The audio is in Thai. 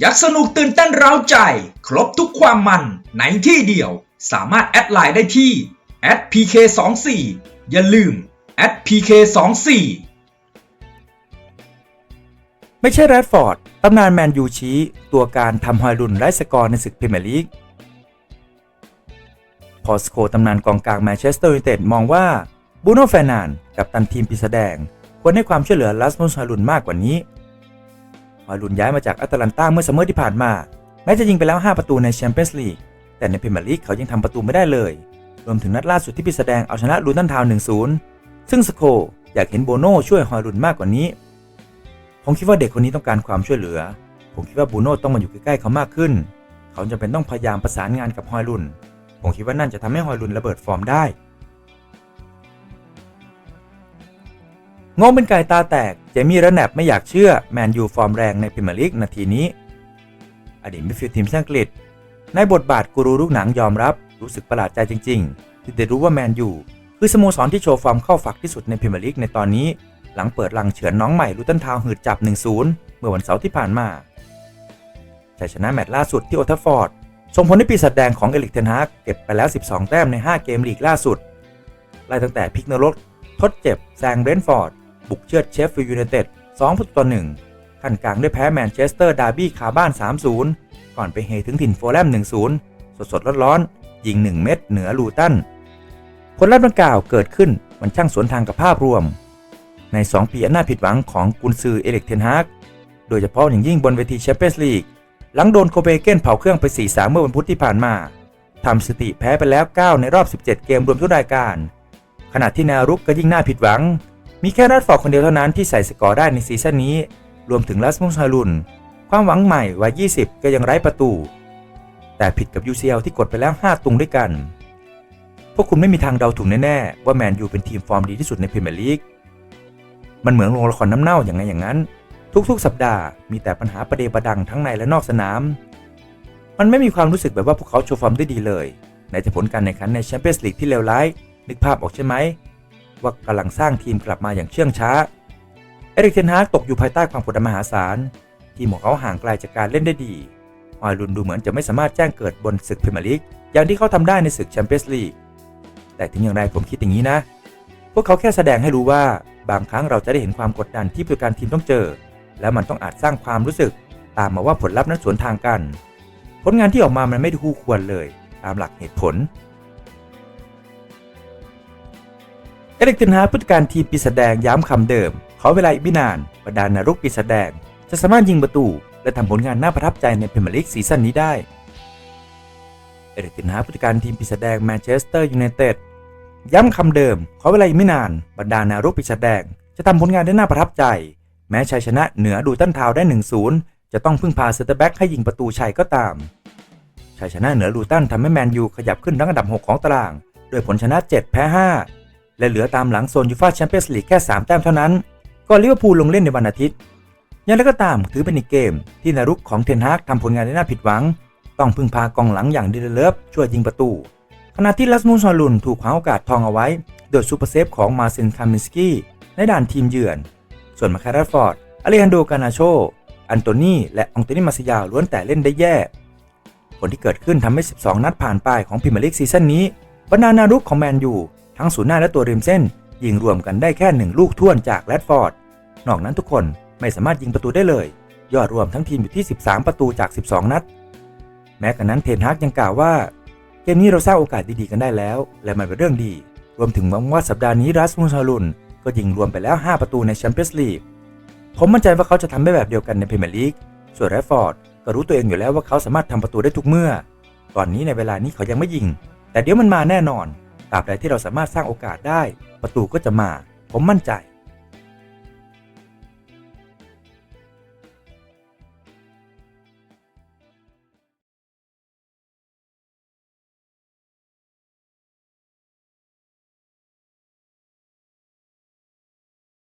อยากสนุกตื่นเต้นเร้าใจ ครบทุกความมันในที่เดียว สามารถแอดไลน์ได้ที่ @pk24 อย่าลืม @pk24 ไม่ใช่แรดฟอร์ดตำนานแมนยูชี้ตัวการทำฮอยลุนไร้สกอร์ในศึกพรีเมียร์ลีกพอสโคตำนานกองกลางแมนเชสเตอร์ยูไนเต็ดมองว่าบูโน่แฟนานด์กับตันทีมปีศาจแดง ควรให้ความช่วยเหลือลัสมุสฮอยลุนมากกว่านี้ ฮอยลุนย้ายมาจากแอตแลนตาเมื่อซัมเมอร์ที่ผ่านมา แม้จะยิงไปแล้ว 5 ประตูในแชมเปี้ยนส์ลีก แต่ในพรีเมียร์ลีกเขายังทำประตูไม่ได้เลย รวมถึงนัดล่าสุดที่ปีศาจแดงเอาชนะลูตันทาวน์1-0 ซึ่งสโคอยากเห็นโบโน่ช่วยฮอยลุนมากกว่านี้ ผมคิดว่าเด็กคนนี้ต้องการความช่วยเหลือ ผมคิดว่าบูโน่ต้องมาอยู่ใกล้ๆเขามากขึ้น เขาจำเป็นต้องพยายามประสานงานกับฮอยลุน ผมคิดว่านั่นจะทำให้ฮอยลุนระเบิดฟอร์มได้ งงเป็นไก่ตาแตก เจมี่ระแนบไม่อยากเชื่อ แมนยูฟอร์มแรงในพรีเมียร์ลีกนาทีนี้ อดีตมิดฟิลด์ทีมชาติอังกฤษ ในบทบาทกูรูลูกหนังยอมรับ รู้สึกประหลาดใจจริง ๆ ที่ได้รู้ว่าแมนยูคือสโมสรที่โชว์ฟอร์มเข้าฝักที่สุดในพรีเมียร์ลีกในตอนนี้ หลังเปิดลังเฉือนน้องใหม่ลูตันทาวหืดจับ 1-0 เมื่อวันเสาร์ที่ผ่านมาชัยชนะแมตช์ล่าสุดที่โอทัฟฟอร์ดส่งผลให้ปีศาจแดงของเอลิกเทนฮากเก็บไปแล้ว 12 แต้มใน 5 เกมลีกล่าสุด ไล่ตั้งแต่พิกนรกทดเจ็บแซงเบรนฟอร์ด บุกเชือดเชฟฟิลด์ยูไนเต็ด2ประตูต่อ1ขั้นกลางได้แพ้แมนเชสเตอร์ดาร์บี้คาบ้าน 3-0 ก่อนไปเฮถึงถิ่นโฟแลม 1-0 สดๆร้อนๆยิง 1 เม็ดเหนือลูตันผลลัพธ์ดังกล่าวเกิดขึ้นมันช่างสวนทางกับภาพรวม ใน 2 ปีอันน่าผิดหวังของกุนซือเอเล็กเทนฮากโดยเฉพาะอย่างยิ่งบนเวทีแชมเปี้ยนส์ลีกหลังโดนโคเปนเกนเผาเครื่องไป 4-3 เมื่อวันพุธที่ผ่านมาทำสถิติแพ้ไปแล้ว 9 ในรอบ 17 เกมรวมทุกรายการ ขณะที่แนวรุกก็ยิ่งน่าผิดหวัง มีแค่รัดฟอร์ดคนเดียวเท่านั้นที่ใส่สกอร์ได้ในซีซั่นนี้ รวมถึงลัสมุสฮารุนความหวังใหม่วัย 20 ก็ยังไร้ประตู แต่ผิดกับ UCL ที่กดไปแล้ว 5 ตุงด้วยกัน พวกคุณไม่มีทางเดาถูกแน่ๆ ว่าแมนยูเป็นทีมฟอร์มดีที่สุดในพรีเมียร์ลีก มันเหมือนโรงละครน้ำเน่าอย่างไงอย่างนั้น ทุกๆ สัปดาห์มีแต่ปัญหาประเดประดังทั้งในและนอกสนาม มันไม่มีความรู้สึกแบบว่าพวกเขาโชว์ฟอร์มได้ดีเลย ในผลการแข่งขันในแชมเปี้ยนส์ลีกที่เลวร้ายนึกภาพออกใช่ไหม ว่ากำลังสร้างทีมกลับมาอย่างเชื่องช้า เอริกเทนฮากตกอยู่ภายใต้ความกดดันมหาศาล ทีมของเขาห่างไกลจากการเล่นได้ดีฮอยลุนดูเหมือนจะไม่สามารถแจ้งเกิดบนศึกพรีเมียร์ลีกอย่างที่เขาทำได้ในศึกแชมเปี้ยนส์ลีก แต่ถึงอย่างไรผมคิดอย่างนี้นะ พวกเขาแค่แสดงให้รู้ว่าบางครั้งเราจะได้เห็นความกดดันที่ผู้การทีมต้องเจอ แล้วมันต้องอาจสร้างความรู้สึก ตามมาว่าผลลัพธ์นั้นสวนทางกัน ผลงานที่ออกมามันไม่ได้คู่ควรเลย ตามหลักเหตุผล เอริกเทนฮาผู้จัดการทีมปีศาจแดงย้ำคำเดิม ขอเวลาอีกไม่นานบรรดานารุกปีศาจแดง จะสามารถยิงประตู และทำผลงานน่าประทับใจในพรีเมียร์ลีกซีซั่นนี้ได้ เอริกเทนฮาผู้จัดการทีมปีศาจแดงแมนเชสเตอร์ยูไนเต็ดย้ำคำเดิม ขอเวลาอีกไม่นานบรรดานารุกปีศาจแดง จะทำผลงานได้น่าประทับใจ แม้ชัยชนะเหนือดูตันทาวได้ 1-0 จะต้องพึ่งพาเซเตอร์แบ็กให้ยิงประตูชัยก็ตามชัยชนะเหนือลูตันทำให้แมนยูขยับขึ้นรั้งอันดับ 6 ของตาราง โดยผลชนะ 7 แพ้ 5 และเหลือตามหลังโซนยูฟ่าแชมเปี้ยนส์ลีกแค่ 3 แต้มเท่านั้นก่อนลิเวอร์พูลลงเล่นในวันอาทิตย์อย่างไรก็ตามถือเป็นอีกเกม ที่นารุกของเทนฮากทำผลงานได้น่าผิดหวัง ต้องพึ่งพากองหลังอย่างดิเลฟช่วยยิงประตู ขณะที่ลัสมุสฮอลุนถูกคว้าโอกาสทองเอาไว้ โดยซูเปอร์เซฟของมาเซนคามินสกี้ในด่านทีมเยือน ส่วนมาคาราฟอร์ดอเลฮันโดกานาโช อันโตนีและองเตนีมาซิยาล้วนแต่เล่นได้แย่ ผลที่เกิดขึ้นทำให้ 12 นัดผ่านไปของพรีเมียร์ลีกซีซั่นนี้บรรดานารุกของแมนยู ทั้งศูนย์หน้าและตัวริมเส้น ยิงรวมกันได้แค่หนึ่งลูกท่วนจากแรดฟอร์ด นอกนั้นทุกคนไม่สามารถยิงประตูได้เลย ยอดรวมทั้งทีมอยู่ที่ 13 ประตูจาก 12 นัด แม้กระนั้นเทนฮากยังกล่าวว่า เกมนี้เราสร้างโอกาสดีๆกันได้แล้ว และมันเป็นเรื่องดี รวมถึงหวังว่าสัปดาห์นี้รัสมุสฮารุนก็ยิงรวมไปแล้ว 5 ประตูในแชมเปี้ยนส์ลีกผมมั่นใจว่าเขาจะทำได้แบบเดียวกันในพรีเมียร์ลีก ส่วนแรดฟอร์ดก็รู้ตัวเองอยู่แล้วว่าเขาสามารถทำประตูได้ทุกเมื่อ ตอนนี้ในเวลานี้เขายังไม่ยิง แต่เดี๋ยวมันมาแน่นอน ตราบใดที่เราสามารถสร้างโอกาสได้ ประตูก็จะมา ผมมั่นใจ